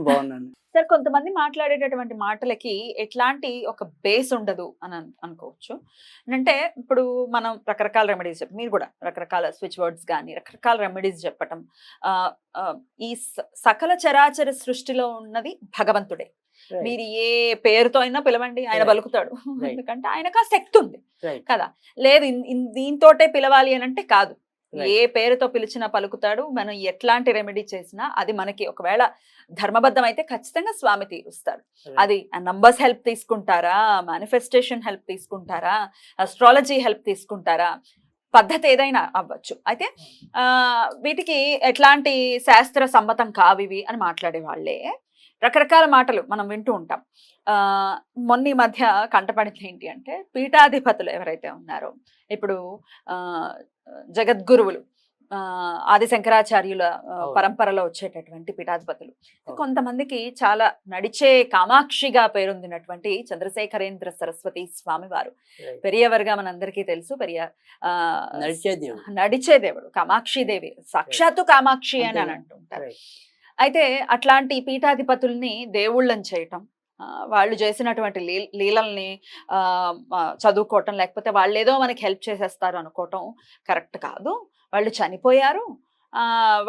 బాగున్నాను సార్ కొంతమంది మాట్లాడేటటువంటి మాటలకి ఎట్లాంటి ఒక బేస్ ఉండదు అని అన్- అనుకోవచ్చు అంటే ఇప్పుడు మనం రకరకాల రెమెడీస్ చెప్ప మీరు కూడా రకరకాల స్విచ్ వర్డ్స్ కానీ రకరకాల రెమెడీస్ చెప్పటం ఈ సకల చరాచర సృష్టిలో ఉన్నది భగవంతుడే. మీరు ఏ పేరుతో అయినా పిలవండి ఆయన. పలుకుతాడు. ఎందుకంటే ఆయనకు ఆ శక్తి ఉంది. కదా లేదు దీంతోటే పిలవాలి అని అంటే కాదు. ఏ పేరుతో పిలిచినా పలుకుతాడు మనం ఎట్లాంటి రెమెడీ చేసినా అది మనకి ఒకవేళ ధర్మబద్ధం అయితే ఖచ్చితంగా స్వామి తీరుస్తాడు. అది నంబర్స్ హెల్ప్ తీసుకుంటారా మేనిఫెస్టేషన్ హెల్ప్ తీసుకుంటారా అస్ట్రాలజీ హెల్ప్ తీసుకుంటారా పద్ధతి ఏదైనా అవ్వచ్చు. అయితే ఆ, వీటికి ఎట్లాంటి శాస్త్ర సమ్మతం కావివి అని మాట్లాడే వాళ్ళే. రకరకాల మాటలు మనం వింటూ ఉంటాం. ఆ, మొన్న ఈ మధ్య కంటపడింది ఏంటి అంటే పీఠాధిపతులు ఎవరైతే ఉన్నారో ఇప్పుడు ఆ, జగద్గురువులు ఆది శంకరాచార్యుల. పరంపరలో వచ్చేటటువంటి పీఠాధిపతులు. కొంతమందికి చాలా నడిచే కామాక్షిగా పేరొందినటువంటి చంద్రశేఖరేంద్ర సరస్వతి స్వామి వారు. పెరియవర్గా మనందరికీ తెలుసు పెరియ నడిచే దేవుడు కామాక్షి దేవి సాక్షాత్తు కామాక్షి అని అని? అంటుంటారు. అయితే అట్లాంటి పీఠాధిపతుల్ని దేవుళ్ళని చేయటం వాళ్ళు చేసినటువంటి లీ లీలల్ని చదువుకోవటం లేకపోతే వాళ్ళు ఏదో మనకి హెల్ప్ చేసేస్తారు అనుకోవటం కరెక్ట్ కాదు. వాళ్ళు చనిపోయారు.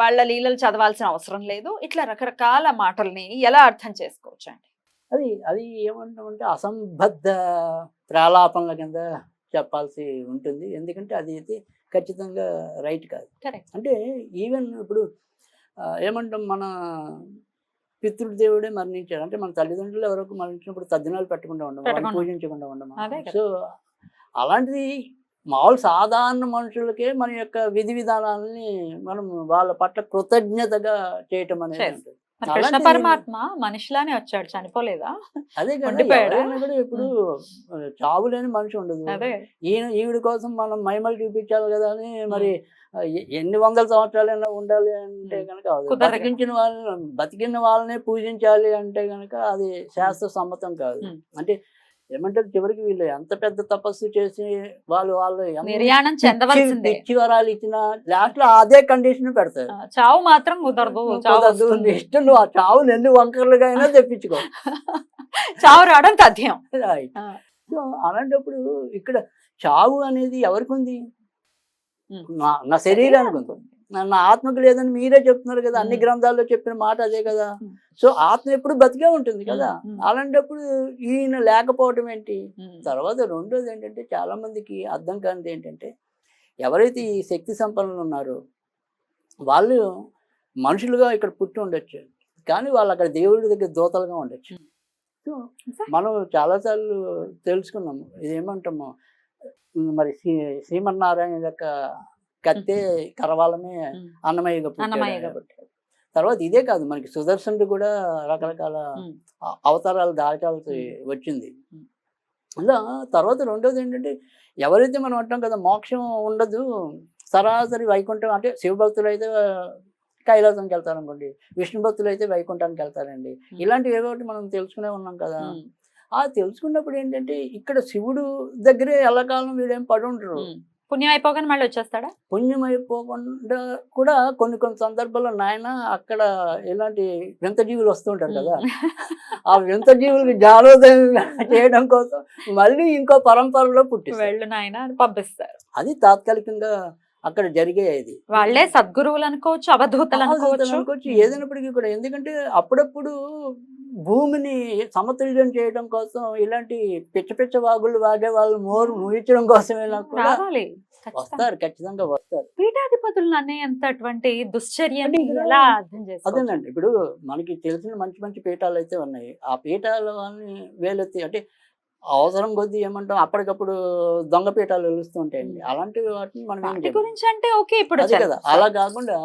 వాళ్ళ లీలలు చదవాల్సిన అవసరం లేదు. ఇట్లా రకరకాల మాటల్ని ఎలా అర్థం చేసుకోవచ్చు అండి అది అది ఏమంటామంటే అసంబద్ధ ప్రాలాపనల కింద చెప్పాల్సి ఉంటుంది. ఎందుకంటే అది అయితే ఖచ్చితంగా రైట్ కాదు. కరెక్ట్. అంటే ఈవెన్ ఇప్పుడు ఏమంటాం మన పితృదేవుడే మరణించాడు. అంటే మన తల్లిదండ్రులు ఎవరో మరణించినప్పుడు తద్దినాలు పెట్టకుండా ఉండము. పూజించకుండా ఉండము. సో అలాంటిది మామూలు సాధారణ మనుషులకే మన యొక్క విధి విధానాలని మనం వాళ్ళ పట్ల కృతజ్ఞతగా చేయటం అనేది. ఉంటుంది. కృష్ణ పరమాత్మ మనిషిలానే వచ్చాడు చనిపోలేదా? అదే కూడా ఇప్పుడు చావు లేని మనిషి ఉండదు. ఈయన ఈవిడ కోసం మనం మైమలు చూపించాలి కదా అని మరి ఎన్ని వందల సంవత్సరాలైనా ఉండాలి అంటే. కనుక. బతికించిన వాళ్ళని బతికిన వాళ్ళనే పూజించాలి అంటే కనుక అది శాస్త్ర సమ్మతం కాదు. అంటే ఏమంటారు చివరికి వీళ్ళు ఎంత పెద్ద తపస్సు చేసి వాళ్ళు వాళ్ళు వరాలు ఇచ్చినా లాస్ట్లో అదే కండిషన్ పెడతారు చావు మాత్రం కుదరదు కుదరదు. ఇష్టం నువ్వు ఆ చావులు ఎన్ని వంకర్లుగా అయినా తెప్పించుకో చావు రావడం తథ్యం. సో అలాంటప్పుడు ఇక్కడ చావు అనేది ఎవరికి ఉంది. నా నా శరీరానికి ఉంది నా ఆత్మకు లేదని మీరే చెప్తున్నారు కదా అన్ని. గ్రంథాల్లో చెప్పిన మాట అదే కదా. సో ఆత్మ ఎప్పుడు బతికే ఉంటుంది కదా. అలాంటప్పుడు ఈయన లేకపోవటం ఏంటి. తర్వాత రెండోది ఏంటంటే చాలా మందికి అర్థం కానిది ఏంటంటే ఎవరైతే ఈ శక్తి సంపన్నులు ఉన్నారో వాళ్ళు మనుషులుగా ఇక్కడ పుట్టి ఉండొచ్చు కానీ వాళ్ళు అక్కడ దేవుడి దగ్గర దోతలుగా ఉండొచ్చు సో మనం చాలాసార్లు తెలుసుకున్నాము ఇది ఏమంటాము ఉమ్, మరి శ్రీ శ్రీమన్నారాయణ యొక్క కత్తే కరవాలమే. అన్నమయ్యగా అన్నమయ్య పుట్టాడు. తర్వాత ఇదే కాదు మనకి సుదర్శనుడు కూడా రకరకాల అవతారాలు దాచాల్సి వచ్చింది. అలా తర్వాత రెండోది ఏంటంటే ఎవరైతే మనం అంటాం కదా మోక్షం ఉండదు సరాసరి వైకుంఠం అంటే శివభక్తులు అయితే కైలాసంకి వెళ్తారు అనుకోండి విష్ణు భక్తులు అయితే వైకుంఠానికి వెళ్తారండి. ఇలాంటివి ఏవో ఒకటి మనం తెలుసుకునే ఉన్నాం కదా. ఆ తెలుసుకున్నప్పుడు ఏంటంటే ఇక్కడ శివుడు దగ్గరే ఎల్లకాలం వీడేం పడి ఉంటారు. పుణ్యం అయిపోగానే మళ్ళీ వచ్చేస్తాడా? పుణ్యం అయిపోకుండా కూడా కొన్ని కొన్ని సందర్భాల్లో నాయన అక్కడ ఇలాంటి వింత జీవులు వస్తుంటారు కదా. ఆ వింత జీవులకి జాలోదయం చేయడం కోసం మళ్ళీ ఇంకో పరంపరలో పుట్టిస్తారు. వెళ్ళు నాయన అని పంపిస్తారు. అది తాత్కాలికంగా అక్కడ జరిగేది వాళ్ళే సద్గురువులు అనుకోవచ్చు అవధూతలు అనుకోవచ్చు. ఏదైనప్పటికీ కూడా. ఎందుకంటే అప్పుడప్పుడు భూమిని సమతుల్యం చేయడం కోసం ఇలాంటి పిచ్చ పిచ్చ వాగులు వాగే వాళ్ళు మోరు ముగించడం కోసమైనా కూడా రావాలి. వస్తారు ఖచ్చితంగా వస్తారు. పీఠాధిపతులను అనేంతటువంటి దుశ్చర్యని ఎలా అర్థం చేసుకోవచ్చు? అదేనండి. ఇప్పుడు మనకి తెలిసిన మంచి మంచి పీఠాలు అయితే ఉన్నాయి. ఆ పీఠాల వాళ్ళని వేలెత్తి అంటే అవసరం కొద్దీ ఏమంటాం అప్పటికప్పుడు దొంగ పీఠాలు వెలుస్తూ ఉంటాయండి అలాంటి వాటిని మనం. గురించి అంటే ఓకే ఇప్పుడు కదా అలా కాకుండా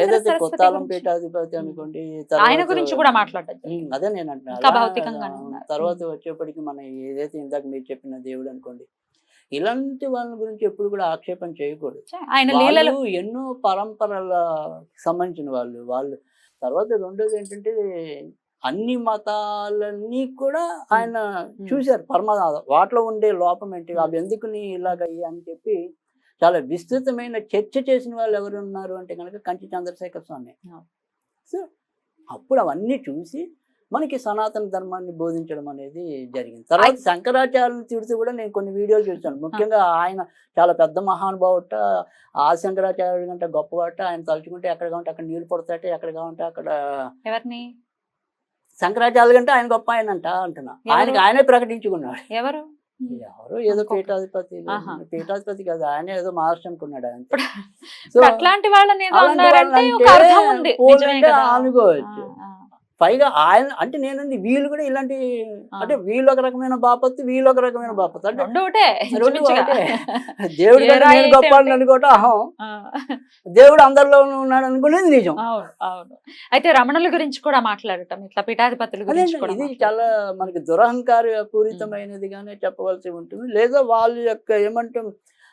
ఏదైతే కొత్తాలం గురించి. పీఠాధిపతి అనుకోండి ఆయన గురించి కూడా మాట్లాడదు ఉమ్, అదే నేను అంటున్నా ఇంకా అలా భౌతికంగానే ఉన్నారు. తర్వాత వచ్చేప్పటికి మన ఏదైతే ఇందాక మీరు చెప్పిన దేవుడు అనుకోండి ఇలాంటి వాళ్ళ గురించి ఎప్పుడు కూడా ఆక్షేపం చేయకూడదు ఆయన ఎన్నో పరంపరల సంబంధించిన వాళ్ళు వాళ్ళు తర్వాత రెండోది ఏంటంటే అన్ని మతాలన్నీ కూడా ఆయన చూశారు. పరమాత్మ వాటిలో ఉండే లోపం ఏంటి? అవి ఎందుకుని ఇలాగ అని చెప్పి చాలా విస్తృతమైన చర్చ చేసిన వాళ్ళు ఎవరు ఉన్నారు అంటే కనుక కంచి చంద్రశేఖర స్వామి. సో అప్పుడు అవన్నీ చూసి మనకి సనాతన ధర్మాన్ని బోధించడం అనేది జరిగింది. తర్వాత శంకరాచార్యుని తిడుతూ కూడా నేను కొన్ని వీడియోలు చూశాను. ముఖ్యంగా ఆయన చాలా పెద్ద మహానుభావుట ఆ శంకరాచార్యుడి కంటే గొప్పవాట ఆయన తలుచుకుంటే ఎక్కడ కావంటే అక్కడ నీళ్ళు పడతాటే ఎక్కడ కావంటే అక్కడ ఎవరిని? శంకరాచార్యులు కంటే ఆయన గొప్ప ఆయన అంట అంటున్నా? ఆయనకి ఆయనే ప్రకటించుకున్నాడు. ఎవరు? ఎవరు ఏదో పీఠాధిపతి. పీఠాధిపతి కాదు ఆయన ఏదో మహారాష్ట్ర అనుకున్నాడు ఆయన సో అట్లాంటి వాళ్ళని అనుకోవచ్చు. పైగా ఆయన అంటే నేను వీళ్ళు కూడా ఇలాంటి. అంటే వీళ్ళు ఒక రకమైన బాపత్తు వీళ్ళు ఒక రకమైన బాపత్తు అంటే. దేవుడు నేను గొప్ప? అనుకోవటం అహం దేవుడు అందరిలో ఉన్నాడు అనుకునేది నిజం అవును అయితే రమణుల గురించి కూడా మాట్లాడటం ఇట్లా పీఠాధిపతుల గురించి ఇది. చాలా మనకి దురహంకార పూరితమైనదిగానే చెప్పవలసి ఉంటుంది లేదా వాళ్ళ యొక్క ఏమంటాం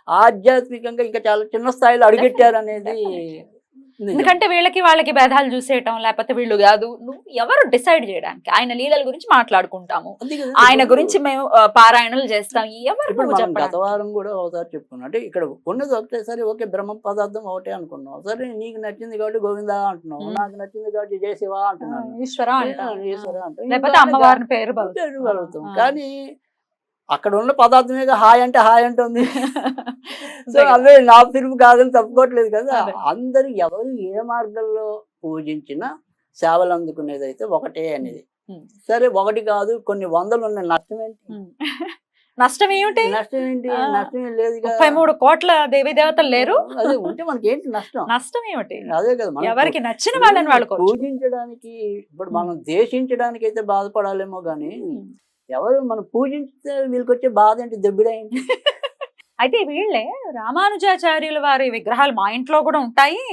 ఆధ్యాత్మికంగా ఇంకా చాలా చిన్న స్థాయిలో అడుగెట్టారు అనేది. ఎందుకంటే వీళ్ళకి వాళ్ళకి భేదాలు చూసేయటం లేకపోతే వీళ్ళు కాదు నువ్వు ఎవరు డిసైడ్ చేయడానికి ఆయన లీలల గురించి మాట్లాడుకుంటాము ఆయన గురించి మేము పారాయణలు చేస్తాం ఎవరు ఇప్పుడు నువ్వు మనం గత చెప్పడానికి? వారం కూడా ఒకసారి చెప్పుకున్నాం అంటే ఇక్కడ ఉన్నది సరే ఓకే బ్రహ్మ పదార్థం ఒకటే అనుకున్నాం సరే నీకు నచ్చింది కాబట్టి గోవిందా అంటున్నావు. నాకు నచ్చింది కాబట్టి జయ శివ ఆ, అంటున్నాను ఈశ్వర అంటాం. ఏ, ఈశ్వర అంటాం. లేకపోతే అమ్మవారిని పేరు. కానీ అక్కడ ఉన్న పదార్థమే హాయ్ అంటే హాయ్ అంటుంది సో. అవే నా పిలుపు కాదని తప్పుకోవట్లేదు కదా అదే. అందరు ఎవరు ఏ మార్గంలో పూజించినా సేవలు అందుకునేది అయితే ఒకటే అనేది. సరే ఒకటి కాదు కొన్ని వందలు ఉన్నాయి నష్టం ఏంటి. నష్టం ఏమిటి నష్టం ఏంటి. నష్టం ఏం లేదు ముప్పై మూడు కోట్ల దేవి దేవతలు లేరు అదే ఉంటే మనకి ఏంటి నష్టం నష్టం ఏమిటి అదే కదా ఎవరికి నచ్చిన వాళ్ళని వాళ్ళు. పూజించడానికి ఇప్పుడు మనం దేశించడానికి అయితే బాధపడాలేమో గానీ ఎవరు మనం పూజించితే వీళ్ళకి వచ్చే బాధ ఏంటి? దెబ్బిడ అయితే వీళ్ళే రామానుజాచార్యుల వారి విగ్రహాలు మా ఇంట్లో కూడా ఉంటాయి.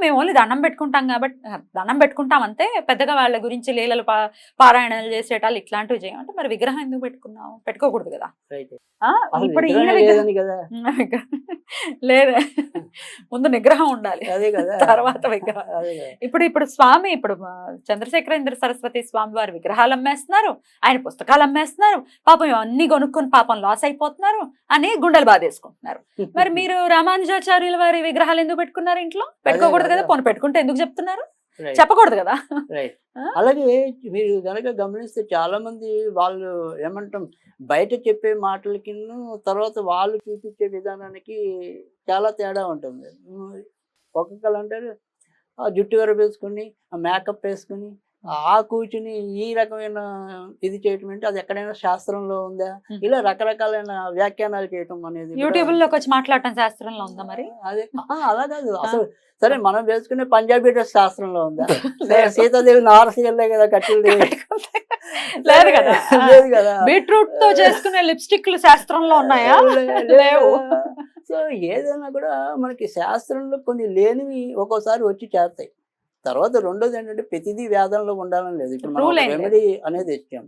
మేము ఓన్లీ దండం పెట్టుకుంటాం కాబట్టి దండం పెట్టుకుంటాం అంతే పెద్దగా వాళ్ళ గురించి లీలలు పారాయణలు చేసేటాలు ఇట్లాంటివి చేయమంటే మరి విగ్రహం ఎందుకు పెట్టుకున్నావు? పెట్టుకోకూడదు కదా. ఇప్పుడు లేదే. ముందు నిగ్రహం ఉండాలి. తర్వాత విగ్రహం. ఇప్పుడు ఇప్పుడు స్వామి ఇప్పుడు చంద్రశేఖరేంద్ర సరస్వతి స్వామి వారి విగ్రహాలు అమ్మేస్తున్నారు. ఆయన పుస్తకాలు అమ్మేస్తున్నారు. పాపం అన్ని కొనుక్కొని పాపం లాస్ అయిపోతున్నారు అని గుండెలు బాధేసుకుంటున్నారు. మరి మీరు రామానుజాచార్యుల వారి విగ్రహాలు ఎందుకు పెట్టుకున్నారు ఇంట్లో? పెట్టుకోకూడదు కదా. పోనీ పెట్టుకుంటే ఎందుకు చెప్తున్నారు? చెప్పకూడదు కదా? అలాగే మీరు గనక గమనిస్తే చాలా మంది వాళ్ళు ఏమంటాం బయట చెప్పే మాటలకి తర్వాత వాళ్ళు చూపించే విధానానికి చాలా తేడా ఉంటుంది. ఒక్కొక్కరు అంటారు ఆ జుట్టు వేసుకుని ఆ మేకప్ వేసుకుని ఆ కూర్చుని ఈ రకమైన ఇది చేయటం అంటే అది ఎక్కడైనా శాస్త్రంలో ఉందా. ఇలా రకరకాలైన వ్యాఖ్యానాలు చేయటం అనేది యూట్యూబ్లోకి వచ్చి మాట్లాడటం శాస్త్రంలో ఉందా మరి? అదే. అలా కాదు. అసలు సరే మనం వేసుకునే పంజాబీ డ్రెస్ శాస్త్రంలో ఉందా? సీతాదేవి నారసీయలే కదా కట్టింది లేదు కదా. లేదు కదా. బీట్రూట్తో చేసుకునే లిప్స్టిక్లు శాస్త్రంలో ఉన్నాయా? లేవు. సో ఏదైనా కూడా మనకి శాస్త్రంలో కొన్ని లేనివి ఒక్కోసారి వచ్చి చేస్తాయి తర్వాత రెండోది ఏంటంటే ప్రతిదీ వేదంలో ఉండాలని లేదు. ఇప్పుడు మనం. రెమెడీ అనేది ఇచ్చాం.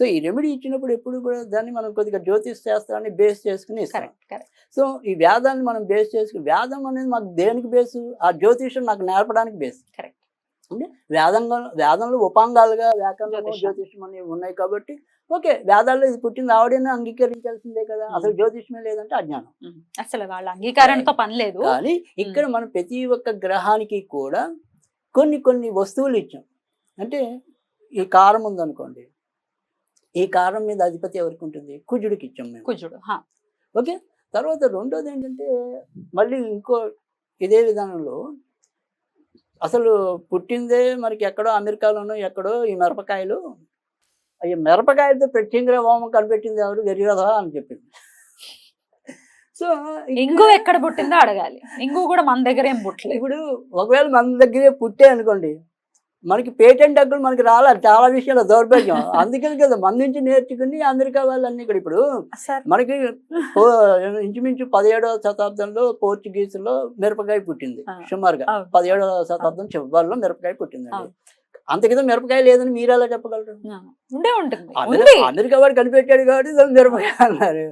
సో ఈ రెమెడీ ఇచ్చినప్పుడు ఎప్పుడు కూడా దాన్ని మనం కొద్దిగా జ్యోతిష్ శాస్త్రాన్ని బేస్ చేసుకుని ఇస్తాం. సో ఈ వేదాన్ని మనం బేస్ చేసుకుని వేదం అనేది మాకు దేనికి బేసు ఆ జ్యోతిషం నాకు నేర్పడానికి బేస్. అంటే వేదంగా వేదంలో ఉపాంగాలుగా వ్యాకరణము జ్యోతిషం. జ్యోతిషం అనేవి ఉన్నాయి కాబట్టి ఓకే వేదాల్లో ఇది పుట్టింది ఆవిడైనా అంగీకరించాల్సిందే కదా? అసలు జ్యోతిషమే లేదంటే అజ్ఞానం. అసలు వాళ్ళ అంగీకారంతో పని లేదు. కానీ ఇక్కడ మనం ప్రతి ఒక్క గ్రహానికి కూడా కొన్ని కొన్ని వస్తువులు ఇచ్చాం. అంటే ఈ కారం ఉందనుకోండి ఈ కారం మీద అధిపతి ఎవరికి ఉంటుంది? కుజుడికి ఇచ్చాం మేము. కుజుడు హా. ఓకే? తర్వాత రెండోది ఏంటంటే మళ్ళీ ఇంకో ఇదే విధానంలో అసలు పుట్టిందే మనకి ఎక్కడో అమెరికాలోనో ఎక్కడో ఈ మిరపకాయలు. ఈ మిరపకాయలతో ప్రత్యేకంగా హోమం కనిపెట్టింది ఎవరు? వెర్రిరథ అని చెప్పింది. సో ఇంగు ఎక్కడ పుట్టిందో అడగాలి. ఇంగు కూడా మన దగ్గర ఏం పుట్టలేదు. ఇప్పుడు ఒకవేళ మన దగ్గరే పుట్టే అనుకోండి మనకి పేటెంట్ హక్కులు మనకి రాలేదు చాలా విషయాలు దౌర్భాగ్యం. అందుకని కదా మన నుంచి నేర్చుకుని అమెరికా వాళ్ళన్నీ ఇక్కడ ఇప్పుడు మనకి ఇంచుమించు పదిహేడవ శతాబ్దంలో పోర్చుగీసులో మిరపకాయ పుట్టింది. సుమారుగా. పదిహేడవ శతాబ్దం చివరిలో మిరపకాయ పుట్టిందండి. అంతకితం మిరపకాయ లేదని మీరు ఎలా చెప్పగలరు? ఉండే ఉంటుంది. అమెరికా వాడు కనిపెట్టాడు కాబట్టి మిరపకాయ అన్నారు.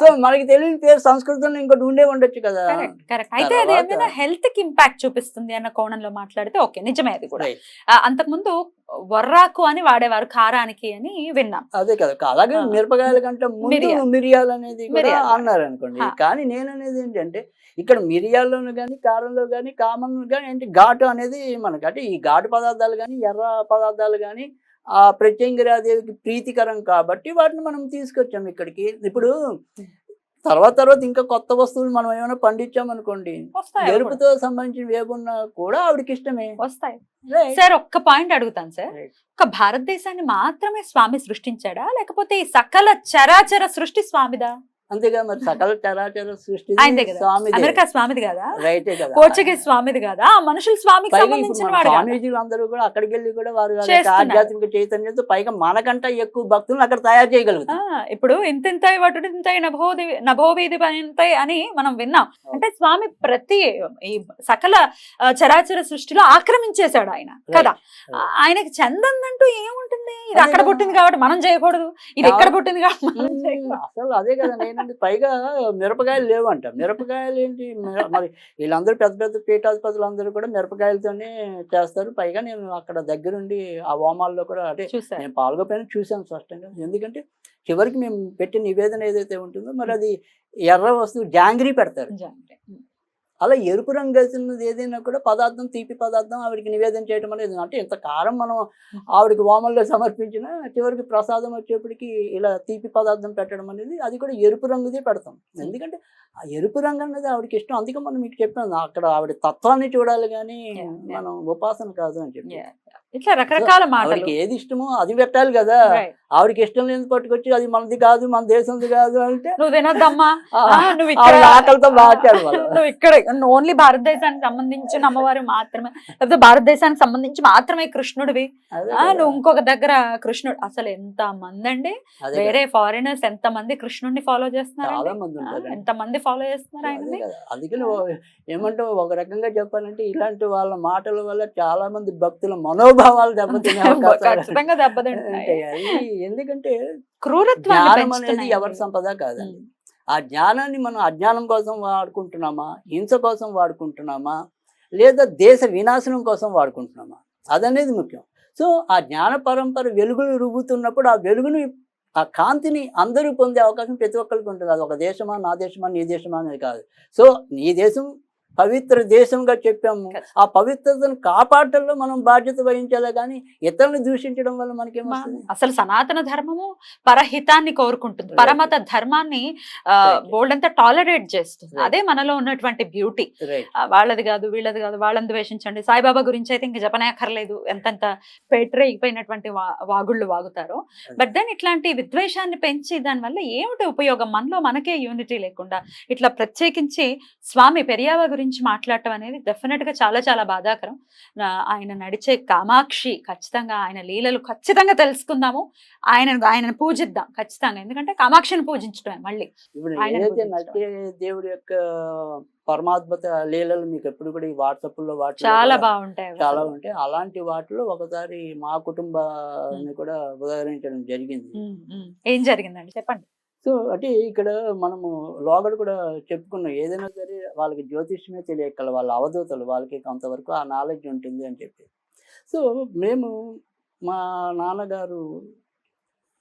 సో మనకి తెలియని పేరు సంస్కృతంలో ఇంకోటి ఉండే ఉండొచ్చు కదా. కరెక్ట్ అయితే అది ఏమైనా హెల్త్కి ఇంపాక్ట్ చూపిస్తుంది అన్న కోణంలో మాట్లాడితే ఓకే నిజమే అది కూడా. అంతకుముందు వర్రాకు అని వాడేవారు కారానికి అని విన్నాం అదే కదా అలాగే. మిరపకాయల కంటే ముందు మిరియాలు. అనేది. అన్నారు అనుకోండి. కానీ నేను అనేది ఏంటంటే ఇక్కడ మిరియాల్లోను కానీ కారంలో కానీ కామన్ కానీ ఏంటి ఘాటు అనేది మనకి అంటే ఈ ఘాటు పదార్థాలు కానీ ఎర్ర పదార్థాలు కానీ ఆ ప్రత్యంగిరాదేవికి ప్రీతికరం కాబట్టి వాటిని మనం తీసుకొచ్చాం ఇక్కడికి ఇప్పుడు తర్వాత తర్వాత ఇంకా కొత్త వస్తువులు మనం ఏమైనా పండించాం అనుకోండి వస్తాయి అవి కూడా. ఎరుపుతో సంబంధించిన ఏమున్నా కూడా ఆవిడకి ఇష్టమే వస్తాయి. సార్ ఒక్క పాయింట్ అడుగుతాను సార్. ఒక భారతదేశాన్ని మాత్రమే స్వామి సృష్టించాడా లేకపోతే ఈ సకల చరాచర సృష్టి స్వామిదా అంతేగా మరి సకల చరాచర సృష్టి కదా. స్వామిదే. అమెరికా స్వామిది కదా? రైటే కదా. పోర్చుగీస్ స్వామిది కదా? ఆ మనుషులు స్వామికి సంబంధించిన వాడు? స్వామీజీలు అందరూ కూడా అక్కడికి వెళ్ళి కూడా వారు. ఆధ్యాత్మిక చైతన్యంతో పైగా మనకంటే ఎక్కువ భక్తులను అక్కడ తయారు ఆ, చేయగలుగుతాం ఇప్పుడు ఇంతింతాయి వటుడింతాయి నభోది నభోవీధి పనింతాయి అని మనం విన్నాం. అంటే స్వామి ప్రతి ఈ సకల చరాచర సృష్టిలో ఆక్రమించేశాడు ఆయన. కదా? ఆయనకి చందందంటూ ఏముంటుంది? ఇది అక్కడ. పుట్టింది కాబట్టి మనం చేయకూడదు. ఇది ఇక్కడ కాదు. పుట్టింది కాబట్టి మనం మ్మ్. చేయకూడదు. అసలు అదే కదా నేనంటే పైగా మిరపకాయలు లేవంట మిరపకాయలు ఏంటి? మిర- వీళ్ళందరూ పెద్ద పెద్ద పీఠాధిపతులు అందరూ కూడా మిరపకాయలతోనే చేస్తారు. పైగా నేను అక్కడ దగ్గరుండి ఆ హోమాల్లో కూడా అంటే నేను పాల్గొపోయినా చూశాను స్పష్టంగా. ఎందుకంటే చివరికి మేము పెట్టే నివేదన ఏదైతే ఉంటుందో మరి అది ఎర్ర వస్తువు జాంగ్రీ పెడతారు. అలా ఎరుపు రంగు కలిసినది ఏదైనా కూడా పదార్థం తీపి పదార్థం ఆవిడకి నివేదన చేయడం అనేది అంటే ఇంత కారం మనం ఆవిడకి హోమంలో సమర్పించిన చివరికి ప్రసాదం వచ్చేప్పటికి ఇలా తీపి పదార్థం పెట్టడం అనేది అది కూడా ఎరుపు రంగుదే పెడతాం. ఎందుకంటే ఆ ఎరుపు రంగు అనేది ఆవిడకి ఇష్టం. అందుకే మనం మీకు చెప్పాను అక్కడ ఆవిడ తత్వాన్ని చూడాలి కానీ. మనం ఉపాసన కాదు అని చెప్పి. ఇట్లా రకరకాల మాటలు. ఏది ఇష్టమో అది పెట్టాలి కదా. ఆవిడకి ఇష్టం లేని పట్టుకొచ్చి అది మనది కాదు మన దేశంది కాదు అంటే నువ్వు తినద్దమ్మా నువ్వు ఇక్కడ ఆకలితో నువ్వు ఇక్కడ ఓన్లీ భారతదేశానికి సంబంధించిన అమ్మవారు మాత్రమే. లేకపోతే భారతదేశానికి సంబంధించి మాత్రమే కృష్ణుడివి. నువ్వు ఇంకొక దగ్గర కృష్ణుడు. అసలు ఎంత మంది అండి? వేరే ఫారినర్స్ ఎంత మంది కృష్ణుడిని ఫాలో చేస్తున్నారు ఎంత మంది ఫాలో చేస్తున్నారు కదా. అందుకని ఏమంటావు ఒక రకంగా చెప్పాలంటే ఇలాంటి వాళ్ళ మాటల వల్ల చాలా మంది భక్తుల మనోభావాలు దెబ్బతినే ఖచ్చితంగా. అది ఎందుకంటే క్రూరత్వాన్ని జ్ఞానం అనేది ఎవరి సంపద కాదండి. ఆ జ్ఞానాన్ని మనం అజ్ఞానం కోసం వాడుకుంటున్నామా? హింస కోసం వాడుకుంటున్నామా? లేదా దేశ వినాశనం కోసం వాడుకుంటున్నామా? అదనేది ముఖ్యం. సో ఆ జ్ఞాన పరంపర వెలుగులు రుబ్బుతున్నప్పుడు ఆ వెలుగుని ఆ కాంతిని అందరూ పొందే అవకాశం ప్రతి ఒక్కరికి ఉంటుంది. అది ఒక దేశమా నా దేశమా నీ దేశమా అనేది కాదు. సో నీ దేశం పవిత్ర దేశంగా చెప్పాము. ఆ పవిత్రతను కాపాడటంలో మనం బాధ్యత వహించాలి కానీ ఇతరులను దూషించడం వల్ల మనకేమొస్తుంది అసలు సనాతన ధర్మము పరహితాన్ని కోరుకుంటుంది. పరమత ధర్మాన్ని. బోల్డ్ అంతా టాలరేట్ చేస్తుంది. అదే మనలో ఉన్నటువంటి బ్యూటీ వాళ్ళది కాదు వీళ్ళది కాదు వాళ్ళని ద్వేషించండి. సాయిబాబా గురించి అయితే ఇంక చెప్పనే అక్కర్లేదు ఎంతెంత పేటరైపోయినటువంటి వాగుళ్ళు వాగుతారో. బట్ దెన్ ఇట్లాంటి విద్వేషాన్ని పెంచి దానివల్ల ఏమిటి ఉపయోగం? మనలో మనకే యూనిటీ లేకుండా ఇట్లా ప్రత్యేకించి స్వామి పెరియావ గురించి మాట్లాడటం అనేది డెఫినెట్గా చాలా చాలా బాధాకరం. ఆయన నడిచే కామాక్షి ఖచ్చితంగా ఆయన లీలలు ఖచ్చితంగా తెలుసుకుందాము. ఆయన ఆయనను పూజిద్దాం ఖచ్చితంగా. ఎందుకంటే కామాక్షిని పూజించడమే మళ్ళీ. దేవుడి యొక్క పరమాత్మత లీలలు మీకు ఎప్పుడు కూడా ఈ వాట్సాప్లో వాటిలో చాలా బాగుంటాయి చాలా. ఉంటాయి. అలాంటి వాటిలో ఒకసారి మా కుటుంబాన్ని కూడా ఉదహరించడం జరిగింది. ఏం జరిగిందండి? చెప్పండి. సో అంటే ఇక్కడ మనము లోగడ కూడా చెప్పుకున్నాం. ఏదైనా సరే వాళ్ళకి జ్యోతిష్యమే తెలియకల వాళ్ళ అవధూతలు వాళ్ళకి కొంతవరకు ఆ నాలెడ్జ్ ఉంటుంది అని చెప్పి. సో మేము మా నాన్నగారు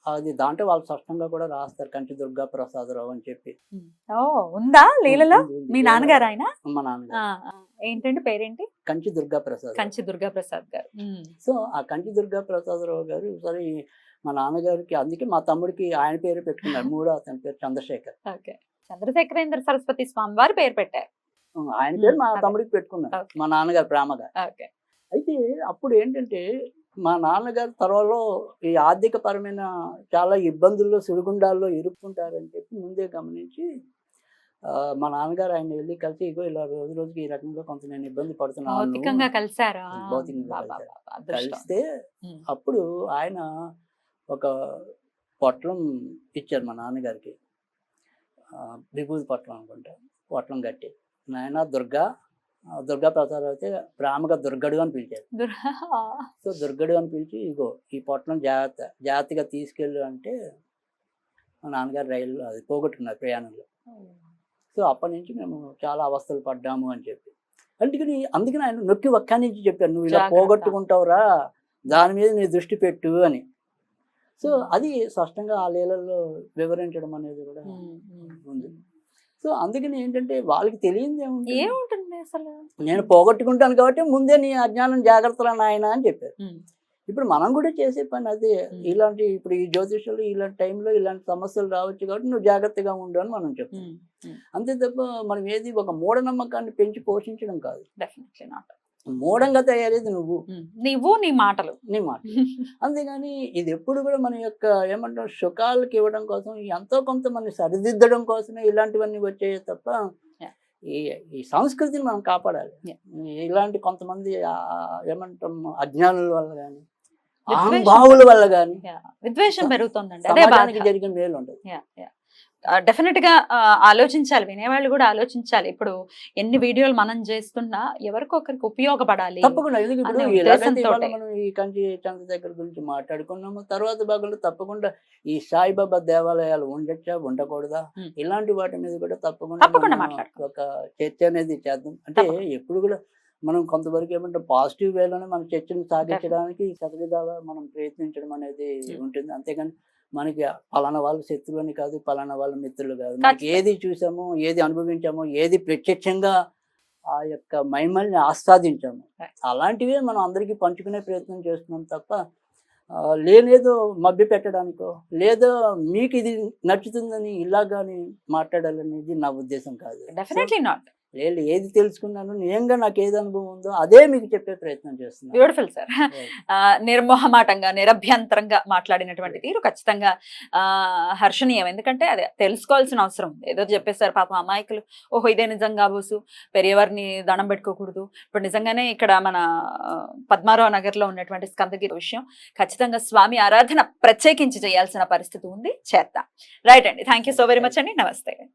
అది దాంట్లో వాళ్ళు స్పష్టంగా కూడా రాస్తారు కంచి దుర్గా ప్రసాదరావు అని చెప్పి. ఉందా లీలలో. మీ నాన్నగారు ఆయన? మా ఆ. ఏంటండి పేరేంటి? కంచి దుర్గా ప్రసాద్ కంచి దుర్గా ప్రసాద్ గారు. సో ఆ కంచి దుర్గా ప్రసాదరావు గారు సరే మా నాన్నగారికి అందుకే మా తమ్ముడికి ఆయన పేరు పెట్టుకున్నారు. మూడో అతని పేరు చంద్రశేఖర్. ఓకే. చంద్రశేఖరేంద్ర సరస్వతి స్వామి వారు పేరు పెట్టారు. ఆయన పేరు మా. తమ్ముడికి పెట్టుకున్నారు. మా నాన్నగారు ప్రేమగా ఓకే. అయితే అప్పుడు ఏంటంటే మా నాన్నగారు త్వరలో ఈ ఆర్థిక పరమైన చాలా ఇబ్బందుల్లో సుడిగుండాల్లో ఇరుక్కుంటారని చెప్పి ముందే గమనించి మా నాన్నగారు ఆయన వెళ్ళి కలిసి ఇగో ఇలా రోజు రోజుకి ఈ రకంగా కొంత నేను ఇబ్బంది పడుతున్నాను. కలిసారా? భౌతికంగా. కలిస్తే. అప్పుడు ఆయన ఒక పొట్లం ఇచ్చారు మా నాన్నగారికి. విభూతి పొట్లం అనుకుంటా పొట్లం కట్టి నాయన దుర్గా దుర్గా ప్రసాద్ అయితే ప్రేమగా దుర్గడు అని పిలిచారు. సో దుర్గడు అని పిలిచి ఇగో ఈ పొట్లం జాగ్రత్త జాగ్రత్తగా తీసుకెళ్ళు అంటే మా నాన్నగారు రైలు అది పోగొట్టుకున్నారు ప్రయాణంలో. సో అప్పటి నుంచి మేము చాలా అవస్థలు పడ్డాము అని చెప్పి. అందుకని అందుకని ఆయన నొక్కి ఒక్క నుంచి చెప్పారు నువ్వు ఇలా. పోగొట్టుకుంటావురా దాని మీద నీ దృష్టి పెట్టు అని. సో అది స్పష్టంగా ఆ లీలల్లో వివరించడం అనేది కూడా. ఉంది. సో అందుకని ఏంటంటే వాళ్ళకి తెలియంది ఏముంటుంది? అసలు? నేను పోగొట్టుకుంటాను కాబట్టి ముందే నీ అజ్ఞానం జాగ్రత్తలు నాయన అని చెప్పారు. ఇప్పుడు మనం కూడా చేసే పని అదే. ఇలాంటి ఇప్పుడు ఈ జ్యోతిష్యులు ఇలాంటి టైంలో ఇలాంటి సమస్యలు రావచ్చు కాబట్టి నువ్వు జాగ్రత్తగా ఉండు అని మనం చెప్తాం. అంతే తప్ప మనం ఏది ఒక మూఢనమ్మకాన్ని పెంచి పోషించడం కాదు డెఫినెట్లీ నాట్ మూఢంగా తయారేది నువ్వు నువ్వు నీ మాటలు నీ మాట అంతేగాని ఇది ఎప్పుడు కూడా మన యొక్క ఏమంటాం సుఖాలకి ఇవ్వడం కోసం ఎంతో కొంత మన సరిదిద్దడం కోసమే ఇలాంటివన్నీ వచ్చాయి తప్ప. ఈ ఈ సంస్కృతిని మనం కాపాడాలి. ఇలాంటి కొంతమంది ఏమంటాం అజ్ఞానుల వల్ల కానీ అహంభావుల వల్ల కానీ. విద్వేషం పెరుగుతుందండి. సమాజానికి జరిగిన మేలు ఉంటుంది. డెఫినెట్గా ఆలోచించాలి వినేవాళ్ళు కూడా ఆలోచించాలి. ఇప్పుడు ఎన్ని వీడియోలు మనం చేస్తున్నా ఎవరికొకరికి ఉపయోగపడాలి తప్పకుండా. మనం ఈ చంద్ర దగ్గర గురించి మాట్లాడుకున్నాము తర్వాత భాగంలో తప్పకుండా ఈ సాయిబాబా దేవాలయాలు ఉండొచ్చా ఉండకూడదా. ఇలాంటి వాటి మీద కూడా తప్పకుండా తప్పకుండా. ఒక చర్చ అనేది చేద్దాం. అంటే. ఎప్పుడు కూడా మనం కొంతవరకు ఏమంటే పాజిటివ్ వేలోనే మన చర్చను సాగించడానికి శతవిధాలా మనం ప్రయత్నించడం అనేది Hmm. ఉంటుంది అంతేగాని మనకి పలానా వాళ్ళు శత్రువు అని కాదు పలానా వాళ్ళు మిత్రులు కాదు మనకి. ఏది చూసామో ఏది అనుభవించామో ఏది ప్రత్యక్షంగా ఆ యొక్క మహిమల్ని ఆస్వాదించాము. అలాంటివే మనం అందరికీ పంచుకునే ప్రయత్నం చేస్తున్నాం తప్ప లేనేదో మభ్య పెట్టడానికో లేదో మీకు ఇది నచ్చుతుందని ఇలాగాని మాట్లాడాలనేది నా ఉద్దేశం కాదు డెఫినెట్లీ నాట్ లేదు ఏది తెలుసుకున్నాను నిజంగా నాకు ఏది అనుభవం ఉందో అదే మీకు చెప్పే ప్రయత్నం చేస్తున్నాను. బ్యూటిఫుల్ సార్ నిర్మోహమాటంగా నిరభ్యంతరంగా మాట్లాడినటువంటి తీరు ఖచ్చితంగా హర్షణీయం. ఎందుకంటే అదే తెలుసుకోవాల్సిన అవసరం. ఏదో చెప్పేశారు పాపం అమాయకులు. ఓహో ఇదే నిజంగా బోసు. పెరియవారిని దండం పెట్టుకోకూడదు. ఇప్పుడు నిజంగానే ఇక్కడ మన పద్మారావు నగర్లో ఉన్నటువంటి స్కందగిరి విషయం ఖచ్చితంగా స్వామి ఆరాధన ప్రత్యేకించి చేయాల్సిన పరిస్థితి ఉంది. చేద్దాం. రైట్ అండి. Thank you so very much అండి. నమస్తే.